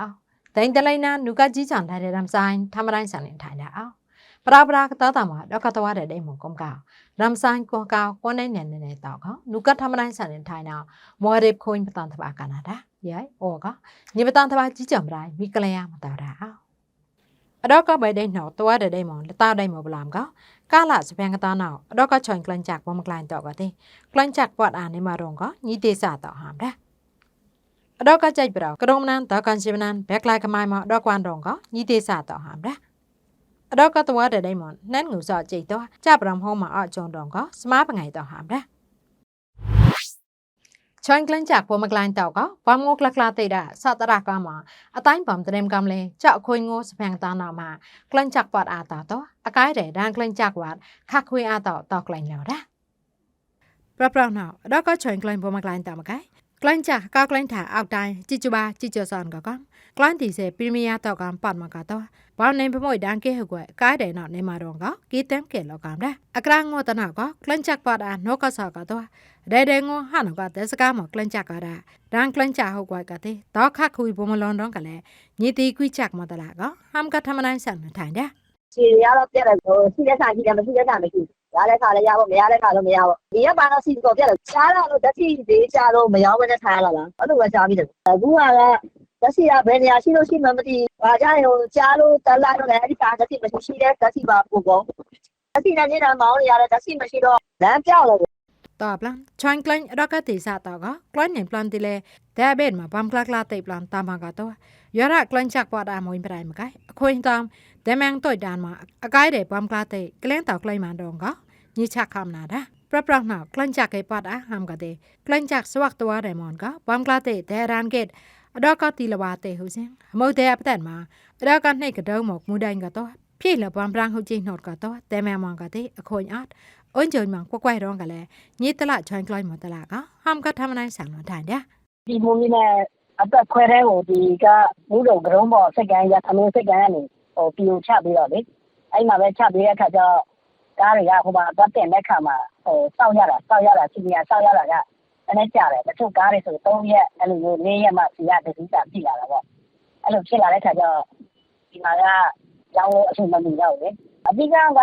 အောင်ဒိန်တလိန်နာနုကကြီးချန်တဲ့ရမ်ဆိုင်ထမတိုင်းဆန်နေထိုင်တာအောင်ပရာပရာကတတာမှာတော့ကတဝတဲ့ဒိန်မကုံကောရမ်ဆိုင်ကောကောကွန်နေနေနေတော့ကောနုကထမတိုင်းဆန်နေထိုင်တော့မော်ရစ်ခွင်းပတန်တပါကနာတာယိုင်ဩကညပတန်တပါကြီးကြံပတိုင်းမိကလျာမတော်တာအောင်အတော့ကပဲဒိန်နော်တဝတဲ့ဒိန်မလတာဒိန်မဘလမ်ကောကာလာစပန်ကတာနော်အတော့ကချွန်ကလန်ချက်ဘမကလိုင်းတော့ကတဲ့ကလန်ချက်ပတ်အာနေမရုံကညီတေစာတော့ဟမ် ដកចៃប្រោក្រុងណានតកានជីវណានបែក្លាយកម៉ៃមកដកគួនរងកញីទេសាតហាំរ៉ាដកកតវ៉ាដេដៃមនណានងុសអចៃតចាប់រំហមកអចងរងកស្មាបងៃតហាំរ៉ាចាញ់ក្លែងចាក់ពមកក្លែងតោកបំងូក្លាក្លាទេដាសតរកមអតៃបំត្រេមកំលេចាក់ខុញងូស្ភាំងតាណមកក្លែងចាក់បតអាតតោអកាយរេដានក្លែងចាក់វត្តខាក់ខុយអាតតក្លែងឡោរ៉ាប្រប្រណោដល់ក៏ចាញ់ក្លែងពមកក្លែងតមកកែ กลั้นจากก้าวกลั้นถ่าออกได้จิจูบาจิจูซอนก็ก็กลั้นตีเสพรีเมียต่อกันปัดมาก็ต่อบ้านในพมวยดังเกหกวยกายได้นอในมาดองก็กีเต็มเกลกามได้อักรางงตนาก็กลั้นจากปัดอ่านกก็สอก็ตัวได้ได้งหันก็แต่สกามกลั้นจากก็ได้ดังกลั้นจากหกวยก็ติต่อคักคุยบ่มลอนดองก็แลညီတီကွိချက်မတလာကဟမ်ကထမနိုင်ဆန်ထိုင်တဲ့ ခြေရတော့ပြက်တယ်ဟိုရှိတဲ့ဆိုင်ရှိတယ်မရှိတဲ့ဆိုင်မရှိ ရတဲ့ခါလည်းရဖို့မရတဲ့ခါလည်းမရဘူးဒီကဘာလို့စီတော့ပြက်တယ်ရှားတော့လို့တက်စီသေးချတော့မရောက်ဘဲနဲ့ထိုင်ရတာလားအဲ့လိုပဲရှားပြီးတယ်အခုကတက်စီကဘယ်နေရာရှိလို့ရှိမှမသိဘာကြရင်ဟိုကြားလို့တက်လာတော့လည်းအဲ့ဒီကတက်စီမရှိရှိတဲ့တက်စီပါပို့ပေါ့တက်စီနဲ့နေတာမောင်းနေရတဲ့တက်စီမရှိတော့လမ်းပြောက်တယ် ตอบลังชวนกลันรอกติสาตอก็กลันในปลันติเลแต่เบ็ดมาปั๊มกลากลาติปลันตามมากาตัว ยอระกลันจักปอดามอยปรายมกายคุยตามแต่แมงต่อยดานมาอากายเดปั๊มกลาติกลนตอกลายมาดองก็นี่ชักคำนาดาปรับปรังนากลันจักไอปอดอาหามกะเตกลันจักสวักตัวไดมอนก็ปั๊มกลาติแต่รานเกตอดอกติลวาเตหุสิงมอเตอปตันมาอดอกในกระดองหมกมูดันกะตัวพี่ละปั๊มปรังหุจินอดกะตัวแต่แมมองกะเตอคุยอัด အွန်ဂျုံမှာကွက်ကွက်တော့ကလည်းညစ်တလချွိုင်းကလိုက်မတလာကဟမ်ကထမနိုင်ဆန်လို့ထိုင်တယ်ဒီမူမီနဲ့အသက်ခွဲတဲ့ဟိုဒီကမူးတော့ဂရုံးပေါ်စက်ကန်ရသမင်းစက်ကန်ကနေဟိုပီယိုချပြီးတော့လေအဲ့မှာပဲချပြီးတဲ့အခါကျတော့ကားတွေကဟိုမှာတက်တဲ့လက်ခါမှာဟိုစောက်ရတာစောက်ရတာစီနီယာစောက်ရတာကအဲ့နဲ့ကြားတယ်တချို့ကားတွေဆို3ရက်အဲ့လိုမျိုး4ရက်မှစီရတတိတာပြည်လာတာပေါ့အဲ့လိုဖြစ်လာတဲ့အခါကျတော့ဒီမှာကကျောင်းလို့အချိန်မမီတော့လေအဓိကက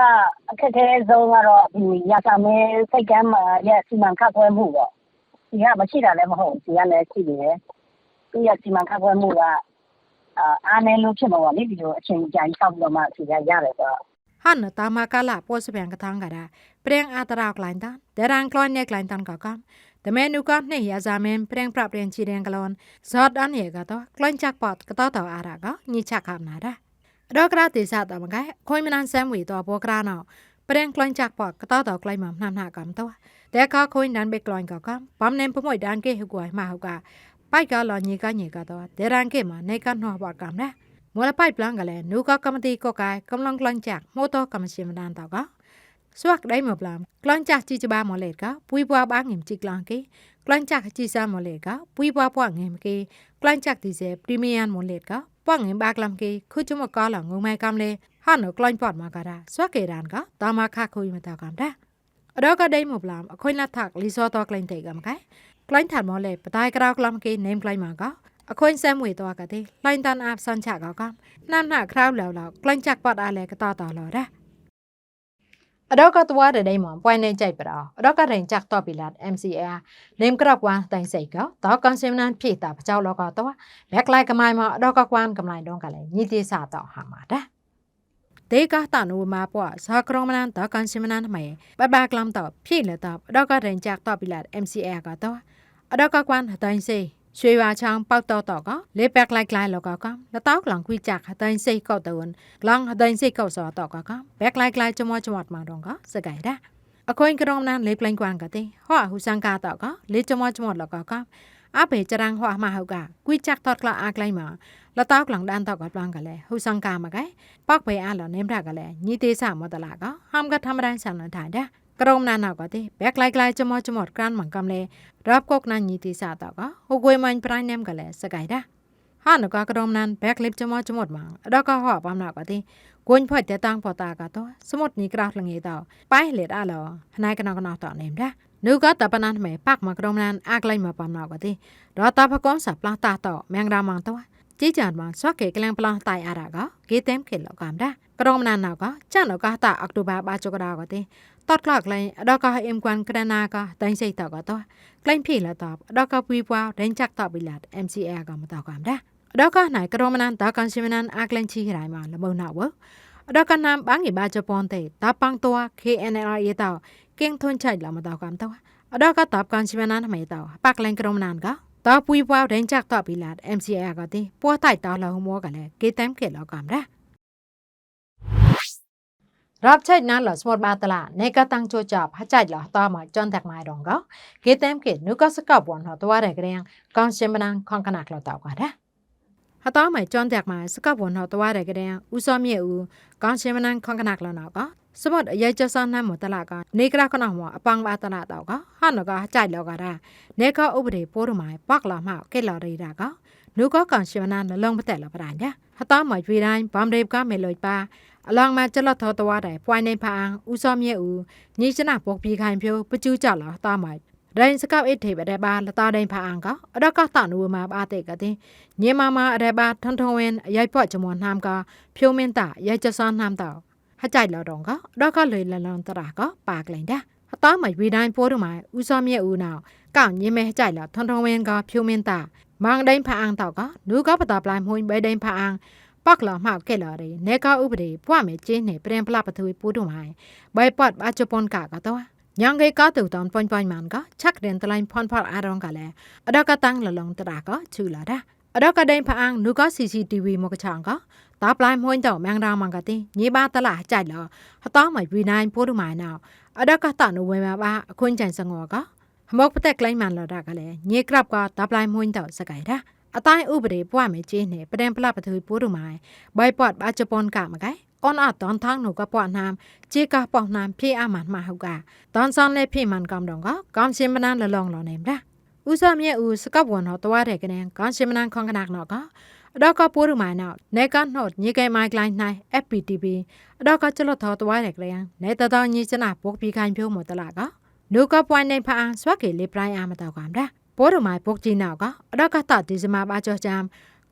အခက်အခဲဆုံးကတော့ဒီရသမင်းစိတ်ကမ်းမှာရဲ့စီမံခန့်ခွဲမှုပေါ့ဒီကမရှိတာလည်းမဟုတ်ဒီကလည်းရှိနေတယ် သူရစီမံခန့်ခွဲမှုကအာအားနည်းလို့ဖြစ်မှာပေါ့လေဒီလိုအချိန်ကြာကြီးစောက်ပြီးတော့မှစီရရတယ်ဆိုတော့ ဟန်တာမကလာပိုစပြန်ကထန်ကရာပရင်အတရာကလိုင်းတန်ဒရန်ကလွန်နေကလိုင်းတန်ကကမ်တမဲနုကနေရဇာမင်ပရင်ပရပရင်ချီရင်ကလွန်ဇော့ဒန်ရေကတော့ကလွန်ချက်ပတ်ကတော့တော့အာရာကညချခမ်နာဒါတော့ကရာတိစတာမကဲခွိမနန်ဆမ်ဝီတော့ဘောကရာနော်ပရင်ကလွန်ချက်ပတ်ကတော့တော့ကလိုင်းမနှမ်နာကမ်တော့แต่ก็คุยนันเบกลอยก็ก็ปั๊มเนมพมวยดันเกฮกวยมาฮกะไปก็ลอญีก็ญีก็ตอเดรันเกมา ในกันหอบกามนะมัวละไปปลังกะแลนูก็กำมติก็กายกำลังกลังจากโมโตกำชิมดานตอก็สวักได้หมปลามกลังจากจิจบาหมอเลดก็ปุยบัวบางหิมจิกลังเกกลังจากจิซาหมอเลดก็ปุยบัวปวงหิมเกกลังจากติเซพรีเมียนหมอเลดก็ปวงหิมบากลัมเกคุจุมกอหลังงงไมกำเลฮันกลังปอดมากะดาสวักเกดานก็ตามาคาคุยมาตากามด าအတော့ကဒိမဘလမ်အခွင့်လက်ထက်လီစောတော့ကလိုင်းတေကမကဲကလိုင်းထန်မောလေပတိုင်ကရောက်ကလမ်ကေနေမ်ကလိုင်းမာကအခွင့်ဆမ်ဝေတော့ကတဲ့လိုင်းတန်အပ်ဆန်ချကောကနမ်နာခရောက်လောက်လောက်ကလိုင်းချက်ပတ်အားလေကတော်တော်လောတဲ့အတော့ကသွားတဲ့ဒိမပွိုင်းနေကြိုက်ပတော့အတော့ကရင်ချက်တော့ပြီလား MCR နေမ်ကရပ်ကွမ်တိုင်စိတ်ကတော့ကန်စင်နန်ပြေတာပကြောက်လောကတော့ဘက်လိုက်ကမိုင်မအတော့ကကွမ်ကမိုင်တော့ကလည်းညီတိစာတော့ဟာမှာတဲ့ဒေကတာနူမာပွားစာကရမနန်တကန်စီမနန်မဲဘဘကလမ်တော့ဖြည့်လက်တော့အတော့ကရင်ချက်တော့ပြီလား MCR ကတော့ အတော့ကကွမ်ဟတိုင်းစေရွှေဝါချောင်းပေါက်တော့တော့ကလေပက်လိုက်လိုက်လောကကလတောက်ကလန်ကွီချက်ဟတိုင်းစေကောက်တဝန်လန်ဟတိုင်းစေကောက်စောတော့ကကဘက်လိုက်လိုက်ချမချမတ်မတော့ကစကြိုင်ဒါအခွင့်ကရမနန်လေပလန်ကွမ်ကတဲ့ဟောဟူစန်ကာတော့ကလေချမချမတ်လောကကအဘေจรังหวามาเฮากะกุยจักทอดกละอากไลมาละตอกหลังด้านตอกกับปลังกะเลหูสังกามะไกปักไปอาลอเนมรากะเลညီတေစာမတလာကဟမ်ကထမရန်ဆန်နထိုင်တဲ့ကရုံနာနောက်ကတဲ့ဘက်လို ក្រមណានក៏ទេបែកក្លាយក្លាយចមចមតក្រានមកកំលេរាប់កុកណាញីទីសាតក៏ហូគួយមាញ់ប្រៃណាំក៏លេសកៃដាហានក៏ក្រមណានបែកលិបចមចមតមកដល់ក៏ហោបំណាក៏ទេគួនផត់តែតាំងបតាក៏ទៅសមុទ្រនេះក្រោះលងេតប៉ៃលេតអាឡោណៃកណកណោះតនេមដានូក៏តបណានមេប៉ាក់មកក្រមណានអាក់លៃមកបំណោក៏ទេរតបកងសាផ្លាស់តាតមៀងរាមងតោជីចានមកសក់គេក្លាំងផ្លោះតៃអារ៉ាក៏គេតែមគេលកំដាក្រមណានណោក៏ចានអកតាអកតូបាបាចុកដាក៏ទេ ဘာဘာချကရာကတဲ့တတ်ကလကလိုင်းအတော့ကအင်ကွမ်ကရနာကတိုင်းစိတ်တော့ကတော့ကလိုင်းဖြေလာတော့အတော့ကပွီးပွားဒင်းချက်တော့ပြီလား MCA ကမတော့ကမ်ဒါအတော့ကနိုင်ကရောမနန်တာကန်စီမနန်အကလန်ချီရိုင်မှာလမုံနာဝအတော့ကနမ်ဘန်းဂီဘာဂျပွန်တဲ့တာပန်းတော့ KNR ရတော့ကင်းထွန်းချိုက်လာမတော့ကမ်တော့အတော့ကတပ်ကန်စီမနန်မေတော့ပတ်ကလန်ကရောမနန်ကတာပွီးပွားဒင်းချက်တော့ပြီလား MCA ကတဲ့ပွားတိုက်တော့လောမောကလည်းကေတမ်ခေလောကမ်ဒါ รับใช้นั้นหรอสมดมาตละในกะตังโจจับหาใจหรอต่อมาจอนแตกไม้ดองก็เกเต็มเกนุก็สกับวันหอตัวได้กระเรียงกองเชมบันคองขนักเราต่อกันนะหาต่อมาจอนแตกไม้สกับวันหอตัวได้กระเรียงอุซอมเยอูกองเชมบันคองขนักเราเนาะก็ สมดยายจะสอนนั้นหมดตละก็ในกระขนมอปังบาตละต่อก็หันก็หาใจเราก็ได้ในก็อุบเดปูรไม้ปักละมาเกลอรีดาก็นูก็กองเชมบันลงไปแต่ละปรานเนี่ยหาต่อมาวีได้ปอมเรียบก็ไม่ลอยปา အလောင်းမကျလတ်တော်တော်တဲ့ပွိုင်းနေဖာဦးစောမြဲဦးညီချနာပုတ်ပြီးခိုင်ဖြိုပကျူးကြလာတာမိုင်ဒိုင်းစကောက်အိတ်ထေတဲ့ပါလတာဒိုင်းဖာအန်ကအတော့ကတနူမှာပါတဲ့ကတဲ့ညမမအရပါထွန်ထွန်ဝင်အရိုက်ပေါ့ကြမွန်နှမ်ကဖြိုးမင်းတာရိုက်ချဆန်းနှမ်တော့ ဟကြိုက်လောတော့ကအတော့ကလေလလန်တရာကပါကလိုင်းတာအသားမဝီတိုင်းပိုးတို့မှာဦးစောမြဲဦးနောက်ကောက်ညမဲဟကြိုက်လောထွန်ထွန်ဝင်ကဖြိုးမင်းတာမန်ဒိုင်းဖာအန်တော့ကနူကပတာပလိုက်မှုဘဲဒိုင်းဖာအန်ปักละมาเกลอรีเนกาอุบดีพวกเมจีเนเปรมปลาปะทุยปูดุไมใบปอดอาจปนกากะตัวยังไงก็ตูตอนปอนปอนมันก็ชักเดินตะไลพอนพอดอารองกะแลอดอกะตังละลองตราก็ชื่อละดา အတော့ကဒိန်ဖအန်နုကစီစီတီဗီမကချန်ကတာပလိုင်းမွင်းတော့မန်ရာမန်ကတိညီပါတလာကြိုက်လဟတောင်းမရီနိုင်ပို့တို့မိုင်နောက်အတော့ကတနိုဝင်ဘာပါအခွင့်ချန်စငောကဟမော့ပတက်ကလိုင်းမန်လာတာကလည်းညေကရပ်ကတာပလိုင်းမွင်းတော့စကိုင်တာအတိုင်းဥပဒေပွားမယ်ကျင်းနေပဒံပလပသူပို့တို့မိုင်ဘိုက်ပတ်ဘာဂျပန်ကမကိုင်អនអត់តនថងនោះក៏ពណំជាកោះបោះណាំភីអាម៉ាន់ម៉ាហូកាតនសនលេភីម៉ាន់កំដងក៏កំជាមណានលលងលនេមដែរ ဥစမြဲဦးစကပ်ဝန်တော့တွားတယ်ကနေကမ်ရှင်မနန်ခေါင်ကနက်တော့ကအတော့ကပိုးတို့မိုင်နောက်နေကနှုတ်ညေကဲမိုင်ကလိုင်းနိုင် FPTV အတော့ကကျလို့တော့တွားတယ်ကလေးနေတတော်ညချနာပုတ်ပြီးခိုင်ဖြိုးမတလာကနုကပွိုင်းနေဖာဆွာကေလေပရိုင်းအာမတော့ကမ်ဒါပိုးရမိုင်ပုတ်ကြီးနောက်ကအတော့ကတဒီဇမာဘာချောချမ်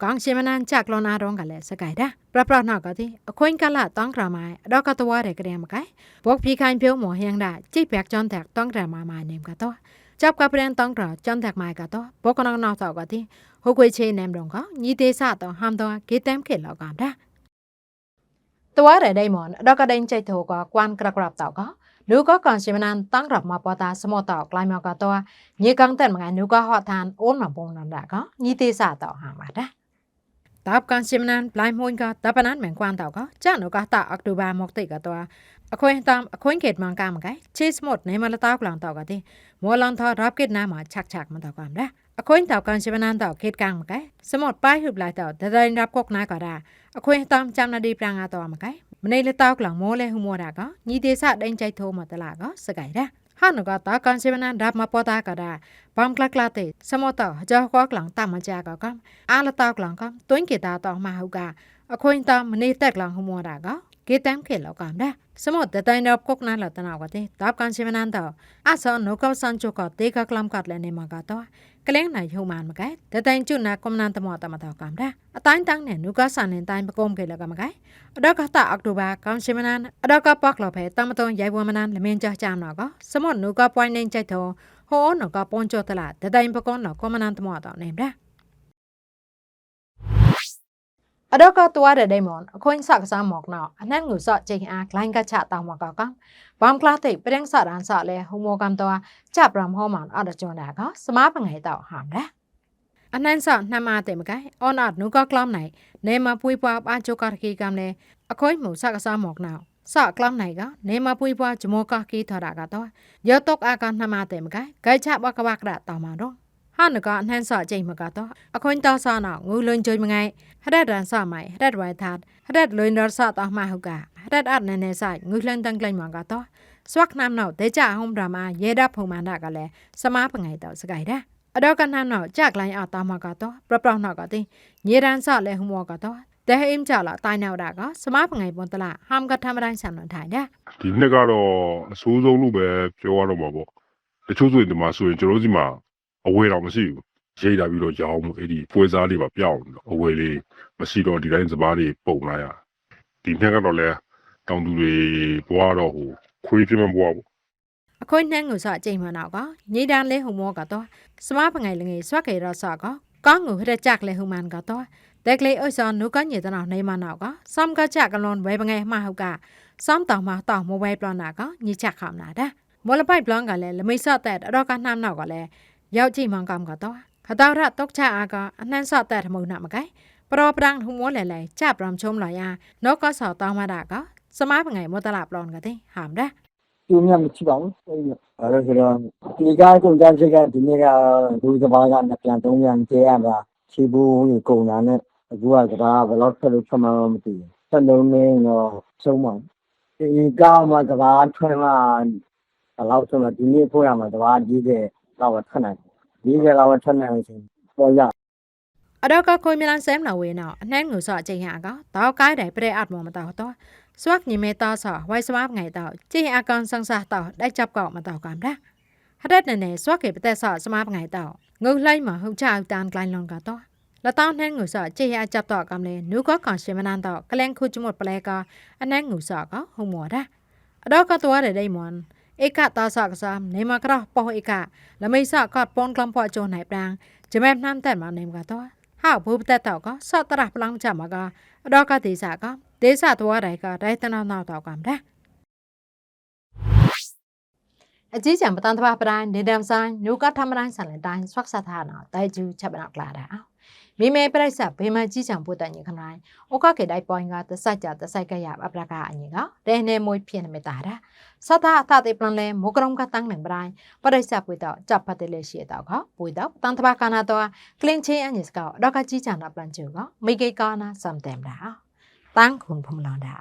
ကောင်ရှင်မနန်ချက်လောနာတော့ကလည်းစကိုင်တာပရပရနောက်ကတိအခွင့်ကလတောင်းကြမိုင်အတော့ကတော်ရကရဲမကိုင်ပုတ်ပြီးခိုင်ပြုံးမော်ဟင်းတာကြိပက်ကြွန်တက်တောင်းကြမှာမိုင်နေကတော့ จับกับเรื่องต้องรอจนถักมาก็ต่อพวกคนนอกต่อก็ที่หัวกุยเชนแนมรงก็ยี่เตซ่าต่อห้ามตัวกิดเต็มเขตเราก่อนได้ตัวอะไรได้หมอนเราก็เดินใจถูกกว่ากวนกระกรับต่อก็นูก็ก่อนชิมนันตั้งรับมาปอตาสมอต่อกลายมาก็ตัวยี่กังเต็มงานนูก็หอทานโอนมาปงนันดาก็ยี่เตซ่าต่อห่างมาได้ตับการชิมนันปลายมุ่งก็ตับนั้นเหมือนกวนต่อก็จ้าหนูก็ต่อออกดูบาหมกติกับตัว အခွင့်တမ်အခွင့်ကေတမန်ကမကဲချေ့စမော့နေမလတောက်ကလောင်တော့ကတဲ့မော်လန်သောရပ်ကစ်နာမှာချက်ချက်မတော့ကမ်ဒါအခွင့်တောက်ကန်စီမနန်တော့ခေတ်ကံမကဲစမော့ပိုင်ဟုပလိုက်တော့ဒဒိုင်ရပ်ကော့နာကရာအခွင့်တမ်ချမ်နာဒီပရန်ကတော့မကဲမနေလတောက်ကလောင်မောလဲဟူမောတာကညီသေးစဒိန်ချိုက်ထိုးမတလာကစကိုင်ဒါဟာနကတာကန်စီမနန်ရပ်မပေါ်တာကရာဘမ်ကလကလာတဲ့စမော့တော့ကြောကောကလောင်တမကြကကအာလတောက်ကလောင်ကတွင်းကေတာတော့မဟုတ်ကအခွင့်တမ်မနေတက်လောင်ဟူမောတာက getam ke lo kam da samo de tai no kok na la tana wa te tap kan chim nan da a so no kaw san chu ko te ka klam kat le ne ma ka to ကလင်းနိုင်ဟုမှန်မကဲတတိုင်ကျွနာကွန်နန်တမောတမတော်ကံတာအတိုင်းတန်းနဲ့နုကဆန်နေတိုင်းပကုံးကေလကမကဲအဒကတာအောက်တိုဘာကောင်ရှင်မနန်အဒကပေါက်လောဖဲတမတော်ရိုင်ဝမနန်လမင်းကြကြမတော့ကစမောနုကပွိုင်းနေကြတော့ဟောနကပွန်ကြတလာတတိုင်ပကုံးတော့ကွန်မနန်တမောတော်နေဗျာ អរកតវ៉ាដែលដេមនអខូនសកសាមកណោអានងុសចេះអាក្លែងកឆតមកកកំបំក្លាទេព្រៀងសរានសលេហូមកំតវ៉ាចាប់រំហមអរជនាកស្មាបងៃតហមដែរអណែនសណាមាទេមកែអនអត់នោះក៏ក្លំណៃណេមកពួយពួបអាចកកីកំលេអខូនមុសកសាមកណោសក់ក្លំណៃកណេមកពួយពួចមកកកីធរកតោយកតុកអាកណមាទេមកែកែឆបកបាក់រតមករង ဟာနကအနှန်းစောအကျိန်မကတော့အခွင့်တော်ဆောနာငူလွန်ကြွေမငိုင်ဟရက်ရန်ဆောမိုင်ဟရက်ဝိုင်သတ်ဟရက်လွင်တော်ဆောတော့မဟုတ်ကဟရက်အတ်နဲနဲဆိုင်ငူလန်တန်ကလိုင်မကတော့စဝက်နမ်နောက်ဒေချာဟုံဒရာမာရေဒဖုံမန္ဒကလည်းစမားပငိုင်တော့စကိုင်ဒါအတော့ကနန်းနောက်ကြက်လိုင်းအတာမကတော့ပရပရနောက်ကတိညေရန်ဆောလဲဟုမောကတော့တဲဟိမ်ကြလာတိုင်းနောက်တာကစမားပငိုင်ပွန်တလာဟမ်ကထမတိုင်းဆန်လွန်ထိုင်ဒါဒီနှစ်ကတော့အဆိုးဆုံးလို့ပဲပြောရတော့မှာပေါ့တချို့ဆိုရင်ဒီမှာဆိုရင်ကျွန်တော်တို့စီမှာ အဝယ်တော်မရှိဘူးရိတ်လာပြီးတော့ရောင်းမှုအဲ့ဒီပွဲစားလေးပါပြောင်းအဝယ်လေးမရှိတော့ဒီတိုင်းစပားတွေပုံလာရဒီနှစ်ကတော့လဲတောင်သူတွေဘွားတော့ဟိုခွေးပြင်းမဘွားဘူးအခွင့်နှန်းငုစအချိန်မနောက်ကညိဒန်လဲဟုံမောကတော့စမပငိုင်လငယ်ဆွက်ကေရဆော့ကကောင်းငုဟရကြက်လဲဟုမန်ကတော့တက်ကလေးအစောနုကညေတနာနေမနောက်ကစမ်ကကြကလွန်ဝဲပငယ်မှာဟုတ်ကစမ်တောင်မှာတောင်မိုဘိုင်းပလနာကညချခမ်နာဒါမော်လပိုက်ပလန်ကလည်းလမိတ်ဆော့တဲ့အတော့ကနှမ်းနောက်ကလည်း ရောက်ကြည့်မှန်ကမ်ကတော့ခတော်ရတော့ချအာကအနှန်းဆော့တဲ့ထမုံနာမကဲပရောပရန်ဟုံမောလဲလဲကြပရမ်ချုံလာယာနောက်ကဆော့တောင်းမတာကစမပငယ်မောတလာပလန်ကတဲ့ဟမ်ဒါကျိုးမြတ်မရှိပါဘူးအဲ့ဒီအဲဒါဆိုတော့ဒီကားကုန်ကြဖြစ်ကဒီနေ့ကလူစဘာကနှစ်ပြန်သုံးပြန်ကျဲရတာချီဘူးကိုကုန်တာနဲ့အခုကကဘာဘယ်တော့ဆက်လို့ဆက်မှမသိဘူးဆက်လုံးနေတော့ဆုံးပါဒီကားမှာကဘာထွန်းမှာဘယ်တော့ဆုံးလဲဒီနေ့ပို့ရမှာကဘာကြီးတဲ့ တော့ထွက်နိုင်ဒီကလာထွက်နိုင်ရှင်ပေါ်ရအတော့ကကိုမီလန်ဆမ်နဝေနောအနှဲငုဆော့အချိန်ဟာကတောက်ကိုင်းတယ်ပြဲအတ်မောမတော်တော့စွက်ညမေတာဆောဝိုင်စမငိုင်တော့ကြည်အကန်ဆန်းစားတော့တိုက် chấp ကောက်မတော်ကမ်ဒါဟရက်နဲ့နဲ့စွက်ကေပတဲ့ဆောစမငိုင်တော့ငုတ်လိုက်မှာဟုတ်ချောက်တန်ကလိုင်းလွန်ကတော့လတောင်းနှဲငုဆော့ကြည်အ chấp တော့ကမ်လေနုကကန်ရှင်မနန်တော့ကလန်ခုချမတ်ပလဲကအနှဲငုဆော့ကဟုံမော်ဒါအတော့ကတော့တဲ့ဒိမွန် เอกตาสักซามเนมากระปอเอกะละไม่สักกอดปอนกลำปอโจไหนปรางจะแม่น้ำแต่มาเนมกะตัว ဟာဘူပတက်တော့ကစော့တရပလန်းချမကအတော့ကတိစာကဒေသတော်ရိုက်ကဒိုင်တနာနောက်တော့ကမ်ဒါအကြီးချံပတန်တဘာပတိုင်းနေဒမ်ဆိုင်နုကထမတိုင်းဆန်လန်တိုင်းဆွတ်ဆတ်ထားနာတိုင်ကျူချက်ပနောက်ကလာတာ မိမေပရိစ္ဆဘေမကြီးချံပို့တန်ညခနိုင်ဩကကေဒိုင်ပွိုင်းကတဆတ်ကြတဆိုင်ကရအပလကအငင်ကတဲနေမွေးဖြစ်နေမတာတာစတာအသတေပလန်လဲမိုကရုံကတန်းနေပတိုင်းပရိစ္ဆပွေတော့จับပတ်တယ်လေရှိတော့ခပွေတော့တန်တဘာကနာတော့ကလင်းချင်းအညစ်ကောတော့ကကြီးချာနာပလန်ချူကမိကေကာနာစမ်တယ်တာတန်းခွန်ဖုံလောင်တာ